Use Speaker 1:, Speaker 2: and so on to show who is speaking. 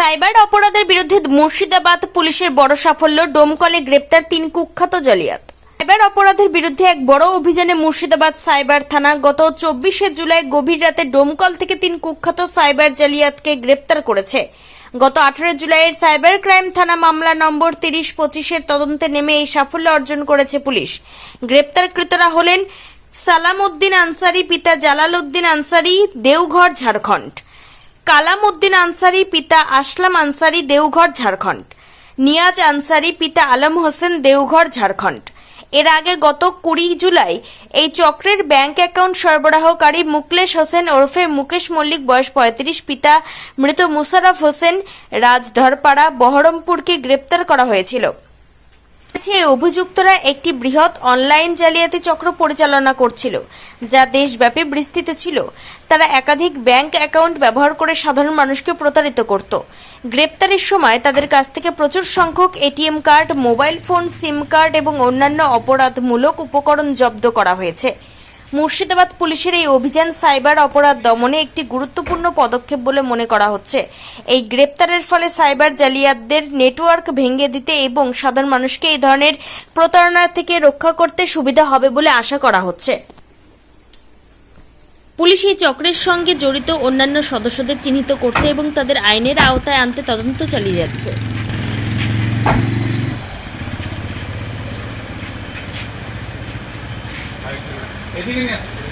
Speaker 1: Cyber অপরাধের বিরুদ্ধে মুর্শিদাবাদ পুলিশের বড় সাফল্য, ডোমকলে গ্রেপ্তার তিন কুখ্যাত জালিয়াত। সাইবার অপরাধের বিরুদ্ধে এক বড় অভিযানে মুর্শিদাবাদ সাইবার থানা গত চব্বিশে জুলাই গভীর রাতে ডোমকল থেকে তিন কুখ্যাত সাইবার জালিয়াতকে গ্রেপ্তার করেছে। গত আঠারো জুলাইয়ের সাইবার ক্রাইম থানা মামলা নম্বর তিরিশ পঁচিশের তদন্তে নেমে এই সাফল্য অর্জন করেছে পুলিশ। গ্রেপ্তারকৃতরা হলেন সালাম উদ্দিন আনসারি, পিতা জালাল উদ্দিন আনসারি, দেওঘর, ঝাড়খণ্ড। কালাম উদ্দিন আনসারি, পিতা আসলাম আনসারি, দেওঘর, ঝাড়খণ্ড। নিয়াজ আনসারি, পিতা আলম হোসেন, দেওঘর, ঝাড়খণ্ড। এর আগে গত কুড়ি জুলাই এই চক্রের ব্যাংক অ্যাকাউন্ট সরবরাহকারী মুকলেশ হোসেন ওরফে মুকেশ মল্লিক, বয়স পঁয়ত্রিশ, পিতা মৃত মুশারফ হোসেন, রাজধরপাড়া, বহরমপুরকে গ্রেপ্তার করা হয়েছিল। এই অভিযুক্তরা একটি বৃহৎ অনলাইন জালিয়াতি চক্র পরিচালনা করছিল, যা দেশব্যাপী বিস্তৃত ছিল। তারা একাধিক ব্যাংক অ্যাকাউন্ট ব্যবহার করে সাধারণ মানুষকে প্রতারিত করত। গ্রেপ্তারের সময় তাদের কাছ থেকে প্রচুর সংখ্যক ATM card, mobile phone, SIM card এবং অন্যান্য অপরাধমূলক উপকরণ জব্দ করা হয়েছে। মুর্শিদাবাদ পুলিশের এই অভিযান সাইবার অপরাধ দমনে একটি গুরুত্বপূর্ণ পদক্ষেপ বলে মনে করা হচ্ছে। এই গ্রেপ্তারের ফলে সাইবার জালিয়াতদের নেটওয়ার্ক ভেঙে দিতে এবং সাধারণ মানুষকে এই ধরনের প্রতারণা থেকে রক্ষা করতে সুবিধা হবে বলে আশা করা হচ্ছে। পুলিশ এই চক্রের সঙ্গে জড়িত অন্যান্য সদস্যদের চিহ্নিত করতে এবং তাদের আইনের আওতায় আনতে তদন্ত চালিয়ে যাচ্ছে।
Speaker 2: এদিকে নিয়ে Evet.